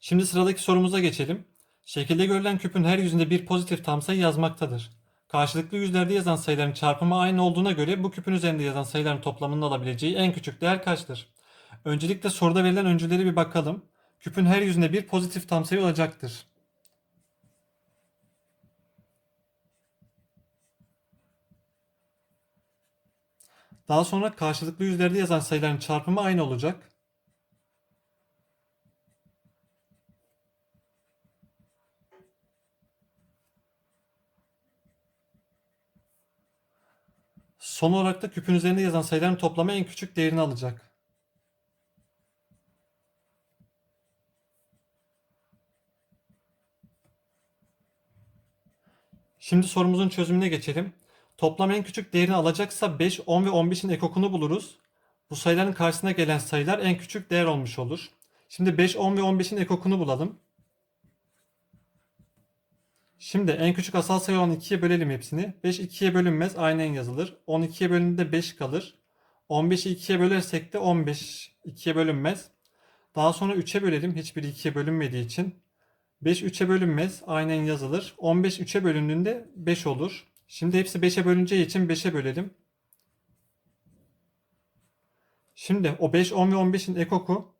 Şimdi sıradaki sorumuza geçelim. Şekilde görülen küpün her yüzünde bir pozitif tam sayı yazmaktadır. Karşılıklı yüzlerde yazan sayıların çarpımı aynı olduğuna göre bu küpün üzerinde yazan sayıların toplamının alabileceği en küçük değer kaçtır? Öncelikle soruda verilen öncülleri bir bakalım. Küpün her yüzünde bir pozitif tam sayı olacaktır. Daha sonra karşılıklı yüzlerde yazan sayıların çarpımı aynı olacak. Son olarak da küpün üzerinde yazan sayıların toplamı en küçük değerini alacak. Şimdi sorumuzun çözümüne geçelim. Toplam en küçük değerini alacaksa 5, 10 ve 15'in ekokunu buluruz. Bu sayıların karşısına gelen sayılar en küçük değer olmuş olur. Şimdi 5, 10 ve 15'in ekokunu bulalım. Şimdi en küçük asal sayı olan 2'ye bölelim hepsini. 5 2'ye bölünmez aynen yazılır. 10 2'ye bölündüğünde 5 kalır. 15'i 2'ye bölersek de 15 2'ye bölünmez. Daha sonra 3'e bölelim hiçbiri 2'ye bölünmediği için. 5 3'e bölünmez aynen yazılır. 15 3'e bölündüğünde 5 olur. Şimdi hepsi 5'e bölüneceği için 5'e bölelim. Şimdi o 5, 10 ve 15'in ekoku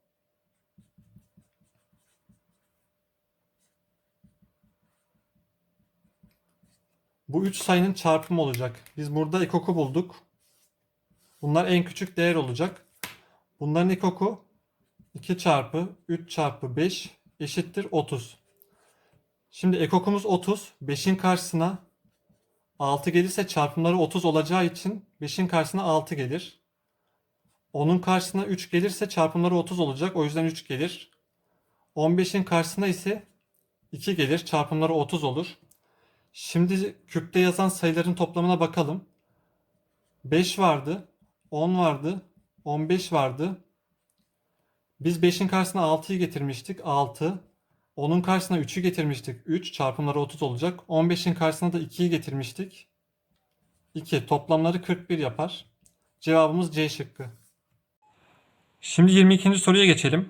Bu üç sayının çarpımı olacak. Biz burada ekoku bulduk. Bunlar en küçük değer olacak. Bunların ekoku 2 çarpı 3 çarpı 5 eşittir 30. Şimdi ekokumuz 30. 5'in karşısına 6 gelirse çarpımları 30 olacağı için 5'in karşısına 6 gelir. 10'un karşısına 3 gelirse çarpımları 30 olacak. O yüzden 3 gelir. 15'in karşısına ise 2 gelir. Çarpımları 30 olur. Şimdi küpte yazan sayıların toplamına bakalım. 5 vardı, 10 vardı, 15 vardı. Biz 5'in karşısına 6'yı getirmiştik. 6. 10'un karşısına 3'ü getirmiştik. 3 çarpımları 30 olacak. 15'in karşısına da 2'yi getirmiştik. 2 toplamları 41 yapar. Cevabımız C şıkkı. Şimdi 22. soruya geçelim.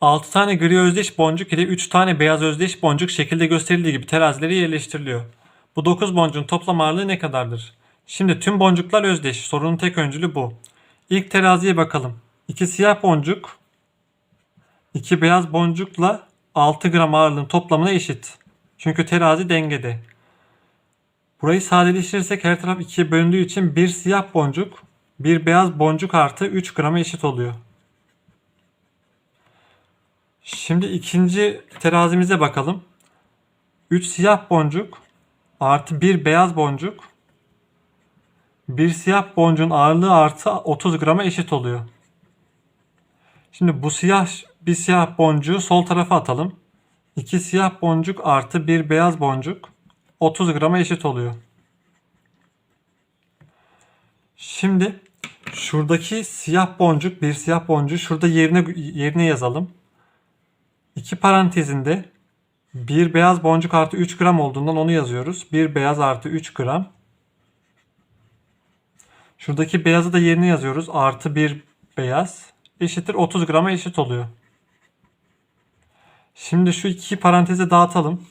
6 tane gri özdeş boncuk ile 3 tane beyaz özdeş boncuk şekilde gösterildiği gibi terazilere yerleştiriliyor. Bu 9 boncuğun toplam ağırlığı ne kadardır? Şimdi tüm boncuklar özdeş. Sorunun tek öncülü bu. İlk teraziye bakalım. 2 siyah boncuk 2 beyaz boncukla 6 gram ağırlığın toplamına eşit. Çünkü terazi dengede. Burayı sadeleştirirsek her taraf 2'ye bölündüğü için bir siyah boncuk bir beyaz boncuk artı 3 grama eşit oluyor. Şimdi ikinci terazimize bakalım. 3 siyah boncuk artı 1 beyaz boncuk. Bir siyah boncuğun ağırlığı artı 30 grama eşit oluyor. Şimdi bu siyah bir siyah boncuğu sol tarafa atalım. 2 siyah boncuk artı 1 beyaz boncuk 30 grama eşit oluyor. Şimdi şuradaki siyah boncuk bir siyah boncuğu şurada yerine yerine yazalım. İki parantezinde bir beyaz boncuk artı 3 gram olduğundan onu yazıyoruz. Bir beyaz artı 3 gram. Şuradaki beyazı da yerine yazıyoruz. Artı bir beyaz eşittir 30 grama eşit oluyor. Şimdi şu iki paranteze dağıtalım.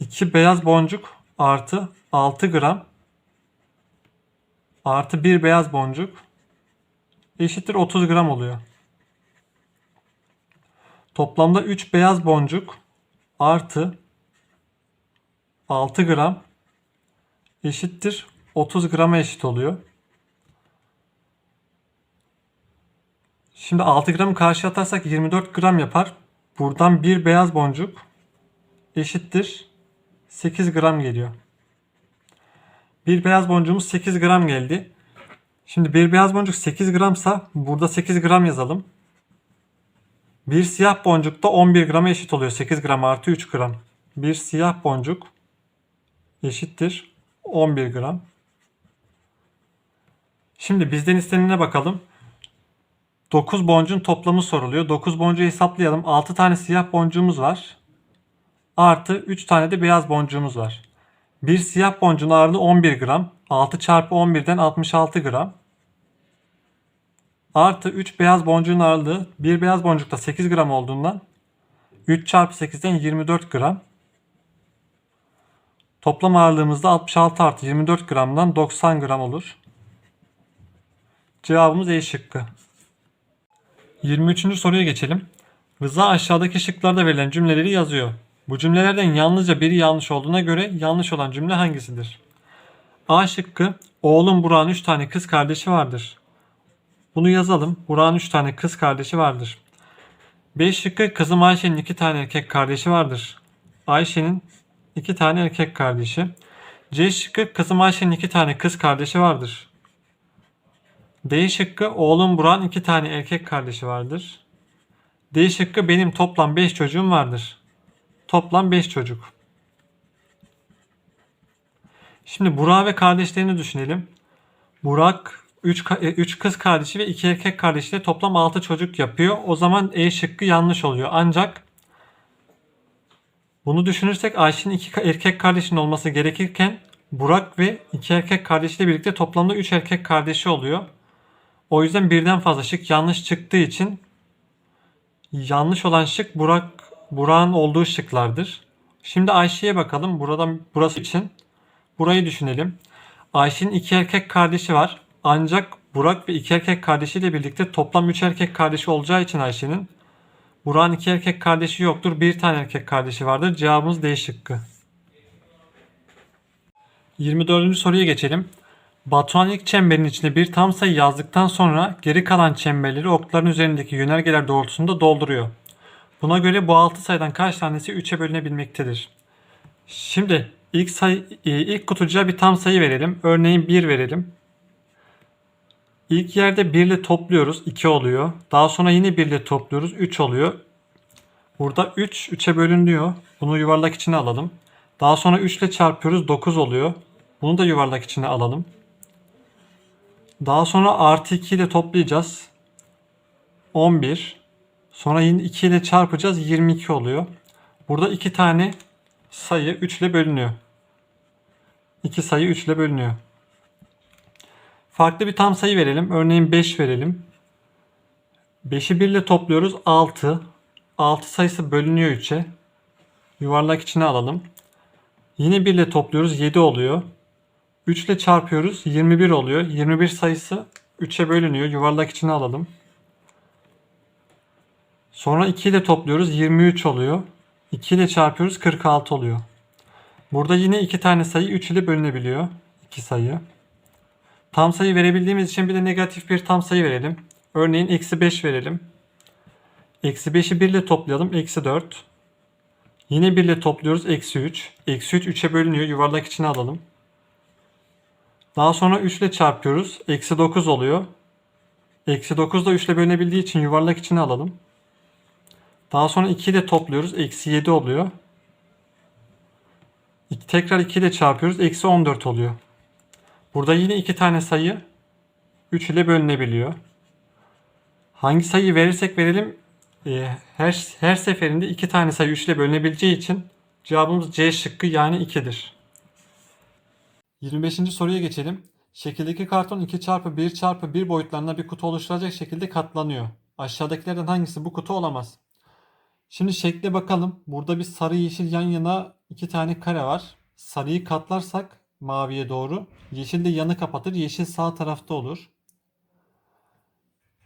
2 beyaz boncuk artı 6 gram artı 1 beyaz boncuk eşittir 30 gram oluyor. Toplamda 3 beyaz boncuk artı 6 gram eşittir 30 grama eşit oluyor. Şimdi 6 gramı karşı atarsak 24 gram yapar. Buradan bir beyaz boncuk eşittir 8 gram geliyor. Bir beyaz boncuğumuz 8 gram geldi. Şimdi bir beyaz boncuk 8 gramsa burada 8 gram yazalım. Bir siyah boncuk da 11 grama eşit oluyor. 8 gram artı 3 gram. Bir siyah boncuk eşittir 11 gram. Şimdi bizden istenene bakalım. 9 boncuğun toplamı soruluyor. 9 boncuğu hesaplayalım. 6 tane siyah boncuğumuz var. Artı 3 tane de beyaz boncuğumuz var. Bir siyah boncuğun ağırlığı 11 gram. 6 çarpı 11'den 66 gram. Artı 3 beyaz boncuğun ağırlığı. Bir beyaz boncukta 8 gram olduğundan 3 çarpı 8'den 24 gram. Toplam ağırlığımızda 66 artı 24 gramdan 90 gram olur. Cevabımız E şıkkı. 23. soruya geçelim. Rıza aşağıdaki şıklarda verilen cümleleri yazıyor. Bu cümlelerden yalnızca biri yanlış olduğuna göre yanlış olan cümle hangisidir? A şıkkı oğlum Burak'ın 3 tane kız kardeşi vardır. Bunu yazalım. Burak'ın 3 tane kız kardeşi vardır. B şıkkı kızım Ayşe'nin 2 tane erkek kardeşi vardır. Ayşe'nin 2 tane erkek kardeşi. C şıkkı kızım Ayşe'nin 2 tane kız kardeşi vardır. D şıkkı oğlum Burak'ın 2 tane erkek kardeşi vardır. D şıkkı benim toplam 5 çocuğum vardır. Toplam 5 çocuk. Şimdi Burak ve kardeşlerini düşünelim. Burak 3 3 kız kardeşi ve 2 erkek kardeşiyle toplam 6 çocuk yapıyor. O zaman E şıkkı yanlış oluyor. Ancak bunu düşünürsek Ayşe'nin 2 erkek kardeşinin olması gerekirken Burak ve 2 erkek kardeşiyle birlikte toplamda 3 erkek kardeşi oluyor. O yüzden birden fazla şık yanlış çıktığı için yanlış olan şık Burak Burak'ın olduğu şıklardır. Şimdi Ayşe'ye bakalım. Buradan burası için burayı düşünelim. Ayşe'nin iki erkek kardeşi var. Ancak Burak ve iki erkek kardeşiyle birlikte toplam üç erkek kardeşi olacağı için Ayşe'nin Burak'ın iki erkek kardeşi yoktur. Bir tane erkek kardeşi vardır. Cevabımız D şıkkı. 24. soruya geçelim. Batuhan ilk çemberin içine bir tam sayı yazdıktan sonra geri kalan çemberleri okların üzerindeki yönergeler doğrultusunda dolduruyor. Buna göre bu 6 sayıdan kaç tanesi 3'e bölünebilmektedir? Şimdi ilk sayı e, ilk kutucuğa bir tam sayı verelim. Örneğin 1 verelim. İlk yerde 1 ile topluyoruz 2 oluyor. Daha sonra yine 1 ile topluyoruz 3 oluyor. Burada 3 3'e bölünüyor. Bunu yuvarlak içine alalım. Daha sonra 3 ile çarpıyoruz 9 oluyor. Bunu da yuvarlak içine alalım. Daha sonra artı 2 ile toplayacağız. 11. Sonra yine 2 ile çarpacağız 22 oluyor. Burada 2 tane sayı 3 ile bölünüyor. 2 sayı 3 ile bölünüyor. Farklı bir tam sayı verelim. Örneğin 5 verelim. 5'i 1 ile topluyoruz 6. 6 sayısı bölünüyor 3'e. Yuvarlak içine alalım. Yine 1 ile topluyoruz 7 oluyor. 3 ile çarpıyoruz 21 oluyor. 21 sayısı 3'e bölünüyor. Yuvarlak içine alalım. Sonra 2 ile topluyoruz 23 oluyor. 2 ile çarpıyoruz 46 oluyor. Burada yine 2 tane sayı 3 ile bölünebiliyor. 2 sayı. Tam sayı verebildiğimiz için bir de negatif bir tam sayı verelim. Örneğin eksi 5 verelim. Eksi 5'i 1 ile toplayalım. Eksi 4. Yine 1 ile topluyoruz. Eksi 3. Eksi 3 3'e bölünüyor. Yuvarlak içine alalım. Daha sonra 3 ile çarpıyoruz. Eksi 9 oluyor. Eksi 9 da 3 ile bölünebildiği için yuvarlak içine alalım. Daha sonra 2 ile topluyoruz. Eksi 7 oluyor. Tekrar 2 ile çarpıyoruz. Eksi 14 oluyor. Burada yine 2 tane sayı 3 ile bölünebiliyor. Hangi sayıyı verirsek verelim e, her, her seferinde 2 tane sayı 3 ile bölünebileceği için cevabımız C şıkkı yani 2'dir. 25. soruya geçelim. Şekildeki karton 2 çarpı 1 çarpı 1 boyutlarında bir kutu oluşturacak şekilde katlanıyor. Aşağıdakilerden hangisi bu kutu olamaz? Şimdi şekle bakalım. Burada bir sarı yeşil yan yana iki tane kare var. Sarıyı katlarsak maviye doğru. Yeşil de yanı kapatır. Yeşil sağ tarafta olur.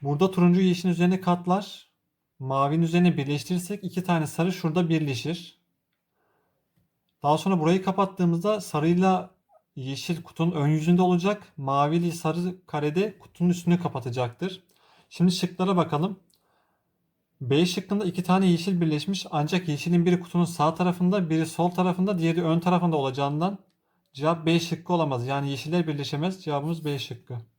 Burada turuncu yeşilin üzerine katlar. Mavinin üzerine birleştirirsek iki tane sarı şurada birleşir. Daha sonra burayı kapattığımızda sarıyla yeşil kutunun ön yüzünde olacak. Mavili sarı karede kutunun üstünü kapatacaktır. Şimdi şıklara bakalım. B şıkkında iki tane yeşil birleşmiş ancak yeşilin biri kutunun sağ tarafında biri sol tarafında diğeri ön tarafında olacağından cevap B şıkkı olamaz. Yani yeşiller birleşemez. Cevabımız B şıkkı.